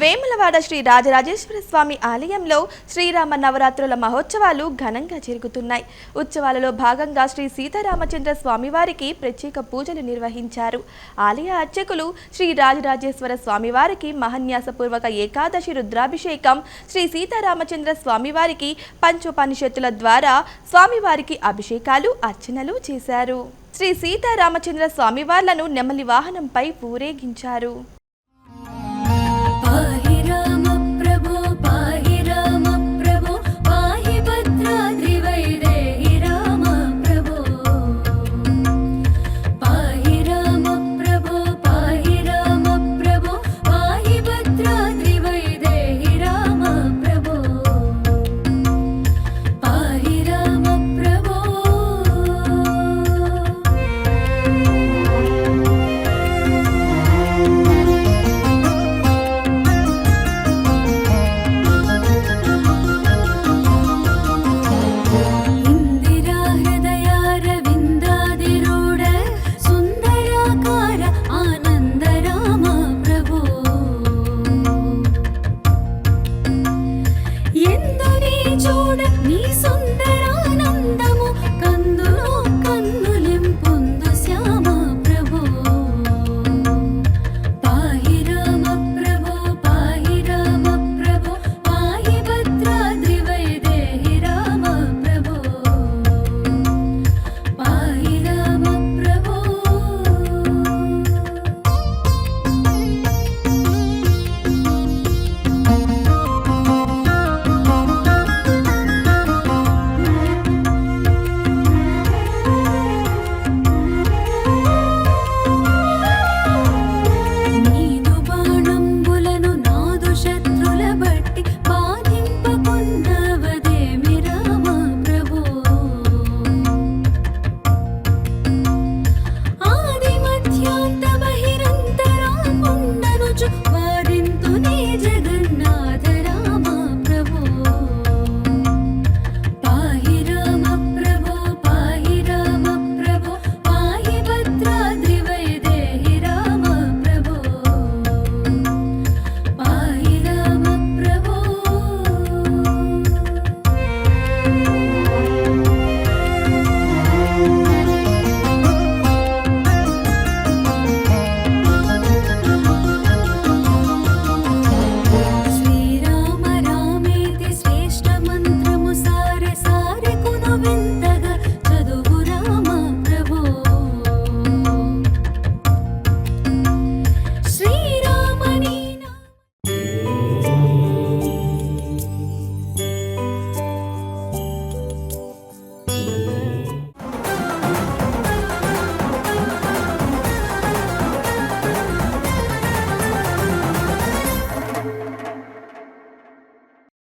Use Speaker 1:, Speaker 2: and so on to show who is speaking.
Speaker 1: వేములవాడ శ్రీ రాజరాజేశ్వర స్వామి ఆలయంలో శ్రీరామ నవరాత్రుల మహోత్సవాలు ఘనంగా జరుగుతున్నాయి. ఉత్సవాలలో భాగంగా శ్రీ సీతారామచంద్ర స్వామివారికి ప్రత్యేక పూజలు నిర్వహించారు. ఆలయ అర్చకులు శ్రీ రాజరాజేశ్వర స్వామివారికి మహన్యాసపూర్వక ఏకాదశి రుద్రాభిషేకం శ్రీ సీతారామచంద్ర స్వామివారికి పంచోపనిషత్తుల ద్వారా స్వామివారికి అభిషేకాలు అర్చనలు చేశారు. శ్రీ సీతారామచంద్ర స్వామివార్లను నెమలి వాహనంపై ఊరేగించారు.